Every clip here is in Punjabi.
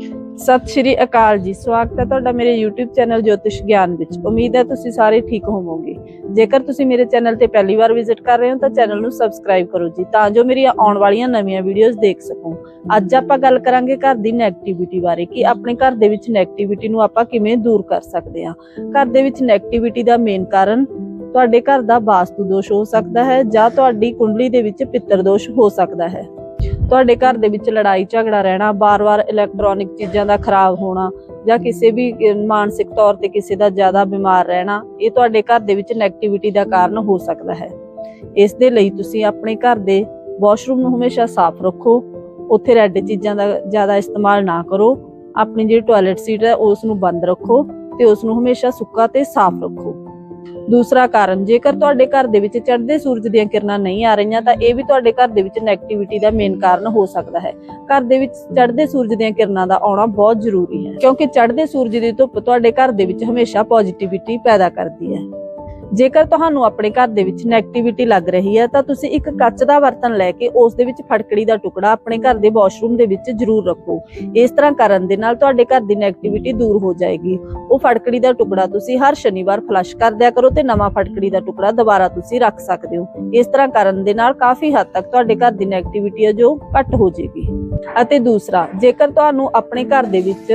ਸਤਿ ਸ਼੍ਰੀ ਅਕਾਲ ਜੀ, ਸਵਾਗਤ ਹੈ ਤੁਹਾਡਾ ਮੇਰੇ YouTube ਚੈਨਲ ਜੋਤਿਸ਼ ਗਿਆਨ ਵਿੱਚ। ਉਮੀਦ ਹੈ ਤੁਸੀਂ ਸਾਰੇ ਠੀਕ ਹੋਵੋਗੇ। ਜੇਕਰ ਤੁਸੀਂ ਮੇਰੇ ਚੈਨਲ ਤੇ ਪਹਿਲੀ ਵਾਰ ਵਿਜ਼ਿਟ ਕਰ ਰਹੇ ਹੋ ਤਾਂ ਚੈਨਲ ਨੂੰ ਸਬਸਕ੍ਰਾਈਬ ਕਰੋ ਜੀ, ਤਾਂ ਜੋ ਮੇਰੀਆਂ ਆਉਣ ਵਾਲੀਆਂ ਨਵੀਆਂ ਵੀਡੀਓਜ਼ ਦੇਖ ਸਕੋ। ਅੱਜ ਆਪਾਂ ਗੱਲ ਕਰਾਂਗੇ ਘਰ ਦੀ ਨੈਗੇਟਿਵਿਟੀ ਬਾਰੇ ਕਿ ਆਪਣੇ ਘਰ ਦੇ ਵਿੱਚ ਨੈਗੇਟਿਵਿਟੀ ਨੂੰ ਆਪਾਂ ਕਿਵੇਂ ਦੂਰ ਕਰ ਸਕਦੇ ਹਾਂ। ਘਰ ਦੇ ਵਿੱਚ ਨੈਗੇਟਿਵਿਟੀ ਦਾ ਮੇਨ ਕਾਰਨ ਤੁਹਾਡੇ ਘਰ ਦਾ ਵਾਸਤੂ ਦੋਸ਼ ਹੋ ਸਕਦਾ ਹੈ ਜਾਂ ਤੁਹਾਡੀ ਕੁੰਡਲੀ ਦੇ ਵਿੱਚ ਪਿੱਤਰ ਦੋਸ਼ ਹੋ ਸਕਦਾ ਹੈ। ਤੁਹਾਡੇ ਘਰ ਦੇ ਵਿੱਚ ਲੜਾਈ ਝਗੜਾ ਰਹਿਣਾ, ਬਾਰ-ਬਾਰ ਇਲੈਕਟ੍ਰੋਨਿਕ ਚੀਜ਼ਾਂ ਦਾ ਖਰਾਬ ਹੋਣਾ ਜਾਂ ਕਿਸੇ ਵੀ ਮਾਨਸਿਕ ਤੌਰ ਤੇ ਕਿਸੇ ਦਾ ਜ਼ਿਆਦਾ ਬਿਮਾਰ ਰਹਿਣਾ, ਇਹ ਤੁਹਾਡੇ ਘਰ ਦੇ ਵਿੱਚ ਨੈਗੇਟਿਵਿਟੀ ਦਾ ਕਾਰਨ ਹੋ ਸਕਦਾ ਹੈ। ਇਸ ਦੇ ਲਈ ਤੁਸੀਂ ਆਪਣੇ ਘਰ ਦੇ ਵਾਸ਼ਰੂਮ ਨੂੰ ਹਮੇਸ਼ਾ ਸਾਫ਼ ਰੱਖੋ, ਉੱਥੇ ਰੈੱਡ ਚੀਜ਼ਾਂ ਦਾ ਜ਼ਿਆਦਾ ਇਸਤੇਮਾਲ ਨਾ ਕਰੋ, ਆਪਣੀ ਜਿਹੜੀ ਟਾਇਲਟ ਸੀਟ ਹੈ, ਉਸ ਨੂੰ ਬੰਦ ਰੱਖੋ ਤੇ ਉਸ ਨੂੰ ਹਮੇਸ਼ਾ ਸੁੱਕਾ ਤੇ ਸਾਫ਼ ਰੱਖੋ। ਦੂਸਰਾ ਕਾਰਨ, ਜੇਕਰ ਤੁਹਾਡੇ ਘਰ ਦੇ ਵਿੱਚ ਚੜ੍ਹਦੇ ਸੂਰਜ ਦੀਆਂ ਕਿਰਨਾਂ ਨਹੀਂ ਆ ਰਹੀਆਂ, ਤਾਂ ਇਹ ਵੀ ਤੁਹਾਡੇ ਘਰ ਦੇ ਵਿੱਚ ਨੈਗੇਟਿਵਿਟੀ ਦਾ ਮੇਨ ਕਾਰਨ ਹੋ ਸਕਦਾ ਹੈ। ਘਰ ਦੇ ਵਿੱਚ ਚੜ੍ਹਦੇ ਸੂਰਜ ਦੀਆਂ ਕਿਰਨਾਂ ਦਾ ਆਉਣਾ ਬਹੁਤ ਜ਼ਰੂਰੀ ਹੈ, ਕਿਉਂਕਿ ਚੜ੍ਹਦੇ ਸੂਰਜ ਦੀ ਧੁੱਪ ਤੁਹਾਡੇ ਘਰ ਦੇ ਵਿੱਚ ਹਮੇਸ਼ਾ ਪੋਜ਼ਿਟਿਵਿਟੀ ਪੈਦਾ ਕਰਦੀ ਹੈ। ਜੇਕਰ ਤੁਹਾਨੂੰ ਆਪਣੇ ਘਰ ਦੇ ਵਿੱਚ ਨੈਗੇਟਿਵਿਟੀ ਲੱਗ ਰਹੀ ਹੈ, ਤਾਂ ਤੁਸੀਂ ਇੱਕ ਕੱਚ ਦਾ ਬਰਤਨ ਲੈ ਕੇ ਉਸ ਦੇ ਵਿੱਚ ਫਟਕੜੀ ਦਾ ਟੁਕੜਾ ਆਪਣੇ ਘਰ ਦੇ ਵਾਸ਼ਰੂਮ ਦੇ ਵਿੱਚ ਜ਼ਰੂਰ ਰੱਖੋ। ਇਸ ਤਰ੍ਹਾਂ ਕਰਨ ਦੇ ਨਾਲ ਤੁਹਾਡੇ ਘਰ ਦੀ ਨੈਗੇਟਿਵਿਟੀ ਦੂਰ ਹੋ ਜਾਏਗੀ। ਉਹ ਫਟਕੜੀ ਦਾ ਟੁਕੜਾ ਤੁਸੀਂ ਹਰ ਸ਼ਨੀਵਾਰ ਫਲਸ਼ ਕਰ ਦਿਆ ਕਰੋ ਤੇ ਨਵਾਂ ਫਟਕੜੀ ਦਾ ਟੁਕੜਾ ਦੁਬਾਰਾ ਤੁਸੀਂ ਰੱਖ ਸਕਦੇ ਹੋ। ਇਸ ਤਰ੍ਹਾਂ ਕਰਨ ਦੇ ਨਾਲ ਕਾਫੀ ਹੱਦ ਤੱਕ ਤੁਹਾਡੇ ਘਰ ਦੀ ਨੈਗੇਟਿਵਿਟੀ ਹੈ ਜੋ ਘੱਟ ਹੋ ਜਾਏਗੀ। ਅਤੇ ਦੂਸਰਾ, ਜੇਕਰ ਤੁਹਾਨੂੰ ਆਪਣੇ ਘਰ ਦੇ ਵਿੱਚ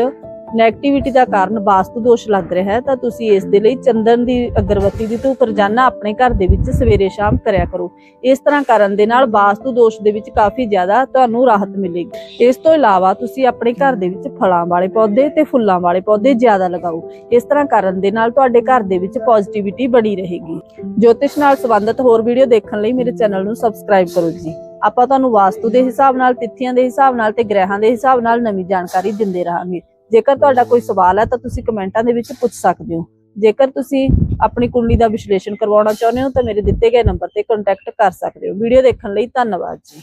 ਨੈਗੇਟਿਵਿਟੀ ਦਾ ਕਾਰਨ ਵਾਸਤੂ ਦੋਸ਼ ਲੱਗ ਰਿਹਾ ਹੈ, ਤਾਂ ਤੁਸੀਂ ਇਸ ਦੇ ਲਈ ਚੰਦਨ ਦੀ ਅਗਰਬੱਤੀ ਦੀ ਧੂਪ ਰੋਜ਼ਾਨਾ ਆਪਣੇ ਘਰ ਦੇ ਵਿੱਚ ਸਵੇਰੇ ਸ਼ਾਮ ਕਰਿਆ ਕਰੋ। ਇਸ ਤਰ੍ਹਾਂ ਕਰਨ ਦੇ ਨਾਲ ਵਾਸਤੂ ਦੋਸ਼ ਦੇ ਵਿੱਚ ਕਾਫੀ ਜ਼ਿਆਦਾ ਤੁਹਾਨੂੰ ਰਾਹਤ ਮਿਲੇਗੀ। ਇਸ ਤੋਂ ਇਲਾਵਾ ਤੁਸੀਂ ਆਪਣੇ ਘਰ ਦੇ ਵਿੱਚ ਫਲਾਂ ਵਾਲੇ ਪੌਦੇ ਤੇ ਫੁੱਲਾਂ ਵਾਲੇ ਪੌਦੇ ਜ਼ਿਆਦਾ ਲਗਾਓ। ਇਸ ਤਰ੍ਹਾਂ ਕਰਨ ਦੇ ਨਾਲ ਤੁਹਾਡੇ ਘਰ ਦੇ ਵਿੱਚ ਪੋਜ਼ਿਟਿਵਿਟੀ ਬਣੀ ਰਹੇਗੀ। ਜੋਤਿਸ਼ ਨਾਲ ਸੰਬੰਧਿਤ ਹੋਰ ਵੀਡੀਓ ਦੇਖਣ ਲਈ ਮੇਰੇ ਚੈਨਲ ਨੂੰ ਸਬਸਕ੍ਰਾਈਬ ਕਰੋ ਜੀ। ਆਪਾਂ ਤੁਹਾਨੂੰ ਵਾਸਤੂ ਦੇ ਹਿਸਾਬ ਨਾਲ, ਤਿਥੀਆਂ ਦੇ ਹਿਸਾਬ ਨਾਲ ਤੇ ਗ੍ਰਹਿਾਂ ਦੇ ਹਿਸਾਬ ਨਾਲ ਨਵੀਂ ਜਾਣਕਾਰੀ ਦਿੰਦੇ ਰਹਾਂਗੇ। ਜੇਕਰ ਤੁਹਾਡਾ ਕੋਈ ਸਵਾਲ ਹੈ ਤਾਂ ਤੁਸੀਂ ਕਮੈਂਟਾਂ ਦੇ ਵਿੱਚ ਪੁੱਛ ਸਕਦੇ ਹੋ। ਜੇਕਰ ਤੁਸੀਂ ਆਪਣੀ ਕੁੰਡਲੀ ਦਾ ਵਿਸ਼ਲੇਸ਼ਣ ਕਰਵਾਉਣਾ ਚਾਹੁੰਦੇ ਹੋ ਤਾਂ ਮੇਰੇ ਦਿੱਤੇ ਗਏ ਨੰਬਰ ਤੇ ਕੰਟੈਕਟ ਕਰ ਸਕਦੇ ਹੋ। ਵੀਡੀਓ ਦੇਖਣ ਲਈ ਧੰਨਵਾਦ ਜੀ।